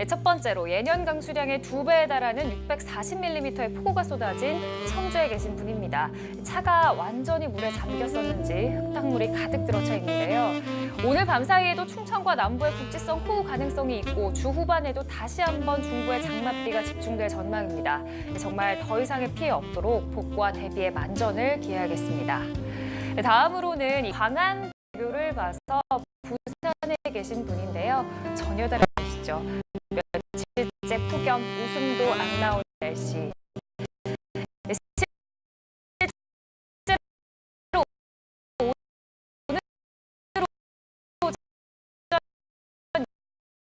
네, 첫 번째로 예년 강수량의 두 배에 달하는 640mm의 폭우가 쏟아진 청주에 계신 분입니다. 차가 완전히 물에 잠겼었는지 흙탕물이 가득 들어차 있는데요. 오늘 밤 사이에도 충청과 남부의 국지성 호우 가능성이 있고 주 후반에도 다시 한번 중부의 장맛비가 집중될 전망입니다. 정말 더 이상의 피해 없도록 복구와 대비에 만전을 기해야겠습니다. 네, 다음으로는 이 광안 대교를 봐서 부산에 계신 분인데요. 전혀 다르시죠. 며칠째 폭염, 웃음도 안 나오는 날씨. 네, 실제로 오늘로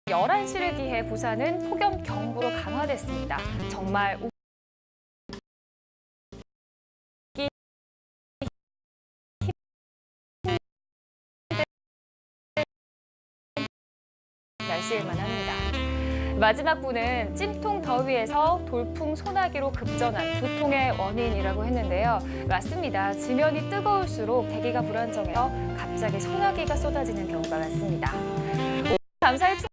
11시를 기해 부산은 폭염 경보로 강화됐습니다. 정말 날씨일 만 합니다. 마지막 분은 찜통 더위에서 돌풍 소나기로 급전한 두통의 원인이라고 했는데요. 맞습니다. 지면이 뜨거울수록 대기가 불안정해서 갑자기 소나기가 쏟아지는 경우가 많습니다. 감사의 충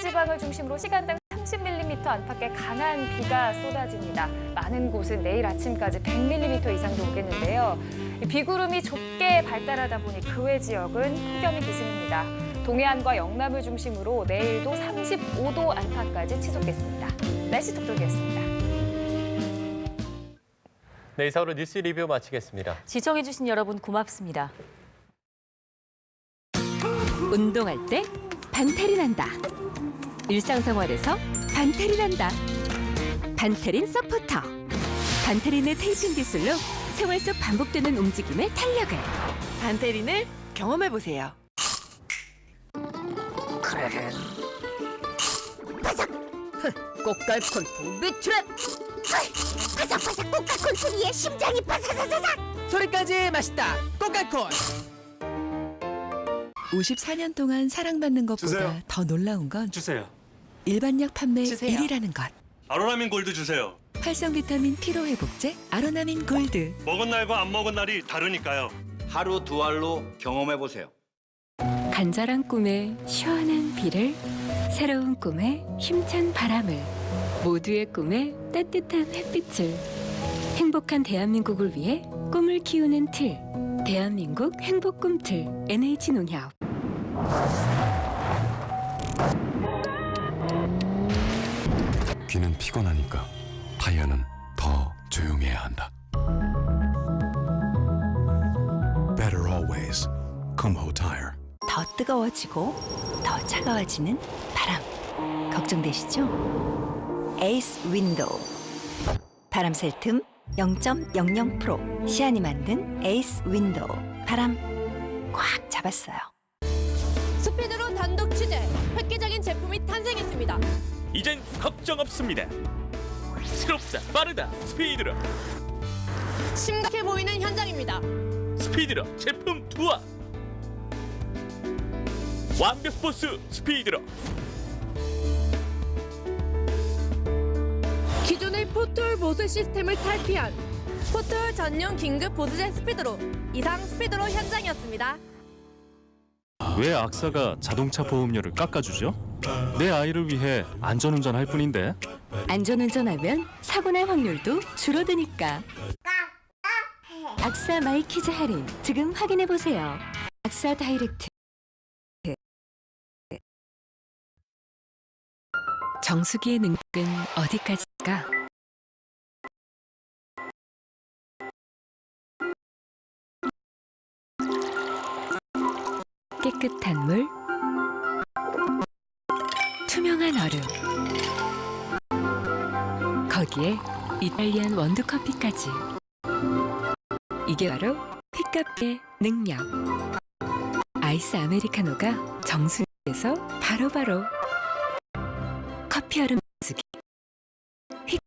지방을 중심으로 시간당 30mm 안팎의 강한 비가 쏟아집니다. 많은 곳은 내일 아침까지 100mm 이상도 오겠는데요. 이 비구름이 좁게 발달하다 보니 그 외 지역은 폭염이 기승입니다. 동해안과 영남을 중심으로 내일도 35도 안팎까지 치솟겠습니다. 날씨 톡톡이었습니다. 네, 이상으로 뉴스 리뷰 마치겠습니다. 시청해주신 여러분 고맙습니다. 운동할 때 반탈이 난다. 일상생활에서 반탈이 난다. 반테린 서포터. 반테린의 테이핑 기술로 생활 속 반복되는 움직임의 탄력을. 반테린을 경험해 보세요. 꽃갈 콘 풍비트랩 바삭바삭 꽃갈콘 소리에 심장이 바삭바삭 소리까지 맛있다. 꽃갈 콘. 54년 동안 사랑받는 것보다 주세요. 더 놀라운 건 주세요. 일반 약 판매 주세요. 1위라는 것. 아로라민 골드 주세요. 활성 비타민 피로 회복제 아로나민 골드. 먹은 날과 안 먹은 날이 다르니까요. 하루 두 알로 경험해 보세요. 간절한 꿈에 시원한 비를, 새로운 꿈에 힘찬 바람을, 모두의 꿈에 따뜻한 햇빛을. 행복한 대한민국을 위해 꿈을 키우는 틀. 대한민국 행복 꿈틀 NH농협. 귀는 피곤하니까 타이어는 더 조용해야 한다. Better always. Kumho Tire. 더 뜨거워지고 더 차가워지는 바람. 걱정되시죠? 에이스 윈도우. 바람 쐴틈0.00% 시안이 만든 에이스 윈도우. 바람 꽉 잡았어요. 스피드로 단독 취재, 획기적인 제품이 탄생했습니다. 이젠 걱정 없습니다. 새롭다, 빠르다, 스피드로, 심각해 보이는 현장입니다. 스피드로 제품 투하. 완벽 보스 스피드로 기존의 포털 보수 시스템을 탈피한 포털 전용 긴급 보수제 스피드로 이상 스피드로 현장이었습니다. 왜 악사가 자동차 보험료를 깎아주죠? 내 아이를 위해 안전운전 할 뿐인데 안전운전하면 사고 날 확률도 줄어드니까. 악사 마이키즈 할인 지금 확인해 보세요. 악사 다이렉트. 정수기의 능력은 어디까지일까? 깨끗한 물, 투명한 얼음. 거기에 이탈리안 원두커피까지. 이게 바로 휘카페의 능력. 아이스 아메리카노가 정수에서 바로바로 커피 얼음 수기. 휘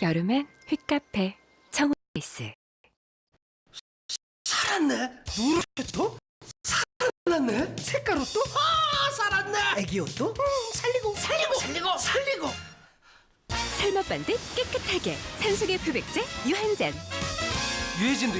여름엔 휘카페 청아이스. 살았네. 누르도 살았네. 색깔 옷도 아 살았네. 애기 옷도? 음, 살리고. 살리고. 살리고. 살리고. 탈모 반듯 깨끗하게 산소계 표백제 유한잔 유해진도